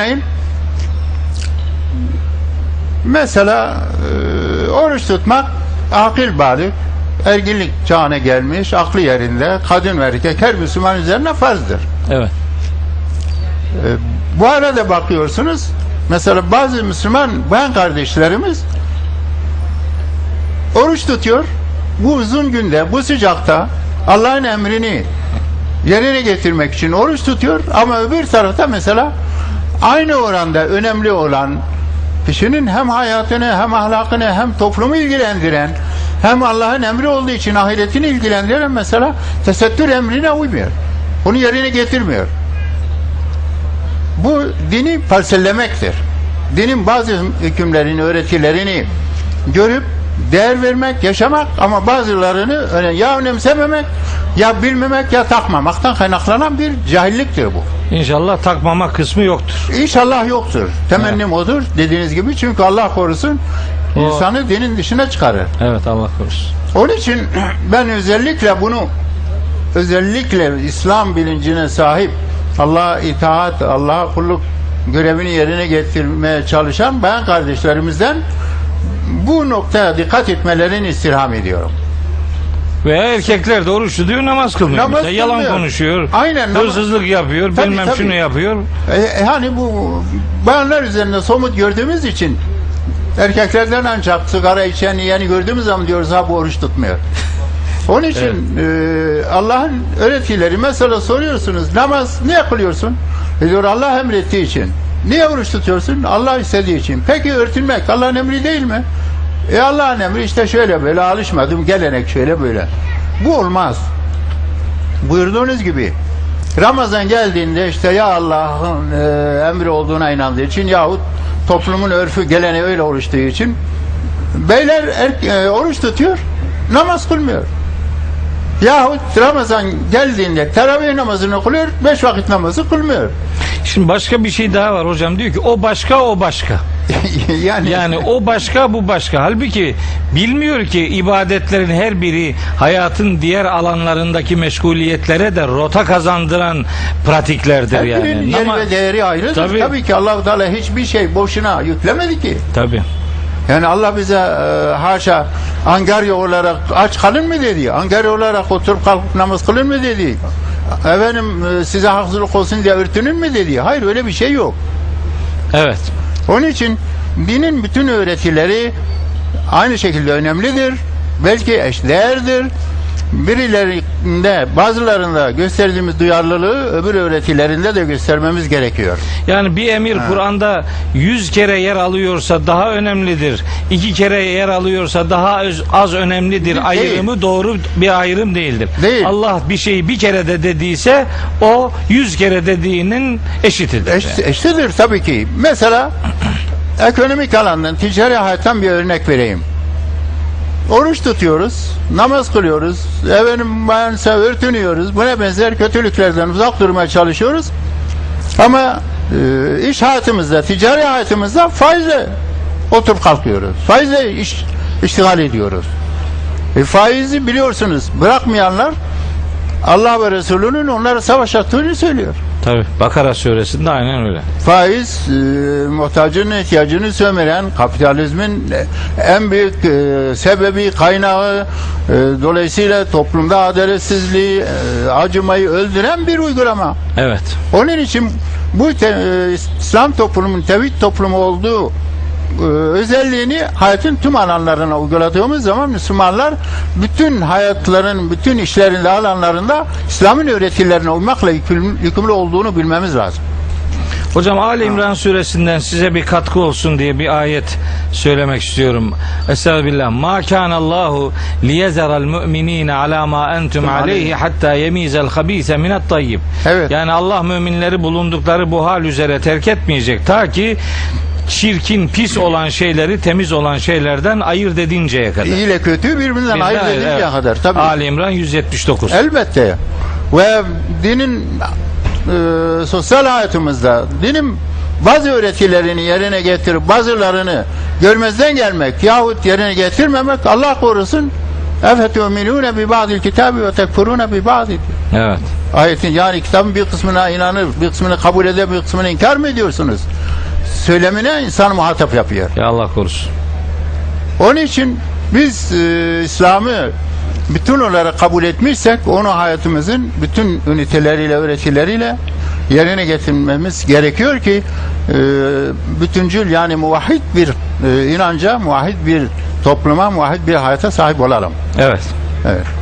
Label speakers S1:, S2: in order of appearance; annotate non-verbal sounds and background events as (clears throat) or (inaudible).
S1: Örneğin mesela e, oruç tutmak akıl balık erginlik çağına gelmiş, aklı yerinde, kadın ve erkek her Müslüman üzerine farzdır.
S2: Evet.
S1: Bu arada bakıyorsunuz mesela bazı Müslüman bayan kardeşlerimiz oruç tutuyor. Bu uzun günde, bu sıcakta Allah'ın emrini yerine getirmek için oruç tutuyor ama öbür tarafta mesela aynı oranda önemli olan kişinin hem hayatını hem ahlakını hem toplumu ilgilendiren hem Allah'ın emri olduğu için ahiretini ilgilendiren mesela tesettür emrine uymuyor. Bunu yerine getirmiyor. Bu dini parsellemektir. Dinin bazı hükümlerini, öğretilerini görüp değer vermek, yaşamak ama bazılarını öyle ya önemsememek, ya bilmemek, ya takmamaktan kaynaklanan bir cahilliktir bu.
S2: İnşallah takmama kısmı yoktur.
S1: İnşallah yoktur. Temennim odur dediğiniz gibi çünkü Allah korusun
S2: O-
S1: insanı dinin dışına çıkarır.
S2: Evet Allah korusun.
S1: Onun için (clears throat) ben özellikle bunu özellikle İslam bilincine sahip Allah'a itaat, Allah'a kulluk görevini yerine getirmeye çalışan bayan kardeşlerimizden bu noktaya dikkat etmelerini istirham ediyorum.
S2: Veya erkekler de oruç tutuyor namaz kılmıyor.
S1: Namaz
S2: Mesela yalan
S1: kılmıyor.
S2: konuşuyor.
S1: Aynen,
S2: Hırsızlık yapıyor.
S1: Tabii,
S2: bilmem
S1: tabii.
S2: şunu yapıyor.
S1: E, hani bu bayanlar üzerinde somut gördüğümüz için erkeklerden ancak sigara içen yiyeni gördüğümüz zaman diyoruz ha bu oruç tutmuyor. (laughs) Onun için e, Allah'ın öğretileri mesela soruyorsunuz namaz niye kılıyorsun? E diyor Allah emrettiği için. Niye oruç tutuyorsun? Allah istediği için. Peki örtünmek Allah'ın emri değil mi? E Allah'ın emri işte şöyle böyle alışmadım gelenek şöyle böyle. Bu olmaz buyurduğunuz gibi Ramazan geldiğinde işte ya Allah'ın e, emri olduğuna inandığı için yahut toplumun örfü geleni öyle oruçtuğu için beyler er, e, oruç tutuyor namaz kılmıyor. Yahut Ramazan geldiğinde teravih namazını kılıyor, beş vakit namazı kılmıyor.
S2: Şimdi başka bir şey daha var hocam. Diyor ki o başka o başka. (laughs)
S1: yani,
S2: Yani o başka bu başka. Halbuki bilmiyor ki ibadetlerin her biri hayatın diğer alanlarındaki meşguliyetlere de rota kazandıran pratiklerdir
S1: her
S2: yani.
S1: birinin yeri
S2: Ama-
S1: ve değeri ayrıdır.
S2: Tabii.
S1: Tabii, ki Allah Teala hiçbir şey boşuna yüklemedi ki.
S2: Tabii.
S1: Yani Allah bize e, haşa angarya olarak aç kalın mı dedi? Angarya olarak oturup kalkıp namaz kılın mı dedi? Efendim e, size haksızlık olsun diye örtünün mü dedi? Hayır öyle bir şey yok.
S2: Evet.
S1: Onun için dinin bütün öğretileri aynı şekilde önemlidir. Belki eşdeğerdir. Birilerinde bazılarında gösterdiğimiz duyarlılığı öbür öğretilerinde de göstermemiz gerekiyor.
S2: Yani bir emir Kur'an'da 100 kere yer alıyorsa daha önemlidir. iki kere yer alıyorsa daha öz- az önemlidir.
S1: Değil.
S2: Ayrımı doğru bir ayrım değildir.
S1: Değil.
S2: Allah bir şeyi bir kere de dediyse o 100 kere dediğinin eşitidir.
S1: Eş, eşlidir tabii ki. Mesela (clears throat) ekonomik alandan, ticari hayattan bir örnek vereyim. Oruç tutuyoruz, namaz kılıyoruz, efendim bayansa örtünüyoruz. Buna benzer kötülüklerden uzak durmaya çalışıyoruz. Ama e, iş hayatımızda, ticari hayatımızda faizle oturup kalkıyoruz. Faizle iş, iştigal ediyoruz. E, faizi biliyorsunuz bırakmayanlar Allah ve Resulü'nün onlara savaş açtığını söylüyor.
S2: Tabii. Bakara suresinde aynen öyle.
S1: Faiz e, muhtacın ihtiyacını sömüren kapitalizmin en büyük e, sebebi kaynağı e, dolayısıyla toplumda adaletsizliği e, acımayı öldüren bir uygulama.
S2: Evet.
S1: Onun için bu te- e, İslam toplumunun tevhid toplumu olduğu özelliğini hayatın tüm alanlarına uyguladığımız zaman Müslümanlar bütün hayatların, bütün işlerinde, alanlarında İslam'ın öğretilerine uymakla yükümlü, yükümlü olduğunu bilmemiz lazım.
S2: Hocam Ali İmran suresinden size bir katkı olsun diye bir ayet söylemek istiyorum. Estağfirullah. Ma kana Allahu liyezeral mu'minina ala ma entum aleyhi hatta yemizel habise minat tayyib.
S1: Evet.
S2: Yani Allah müminleri bulundukları bu hal üzere terk etmeyecek ta ki çirkin, pis olan şeyleri temiz olan şeylerden ayırt edinceye kadar.
S1: İyi ile kötü birbirinden
S2: Bizden
S1: ayırt edinceye
S2: evet.
S1: kadar. Tabii.
S2: Ali İmran 179.
S1: Elbette. Ve dinin e, sosyal hayatımızda dinin bazı öğretilerini yerine getirip bazılarını görmezden gelmek yahut yerine getirmemek Allah korusun efetüminune bi ba'dil kitabi ve tekfurune bi ba'dil.
S2: Evet.
S1: Ayetin yani kitabın bir kısmına inanır, bir kısmını kabul eder, bir kısmını inkar mı ediyorsunuz? Söylemine insan muhatap yapıyor.
S2: Ya Allah korusun.
S1: Onun için biz e, İslam'ı bütün olarak kabul etmişsek onu hayatımızın bütün üniteleriyle, öğretileriyle yerine getirmemiz gerekiyor ki e, bütüncül yani muvahhid bir e, inanca, muvahhid bir topluma, muvahhid bir hayata sahip olalım.
S2: Evet.
S1: Evet.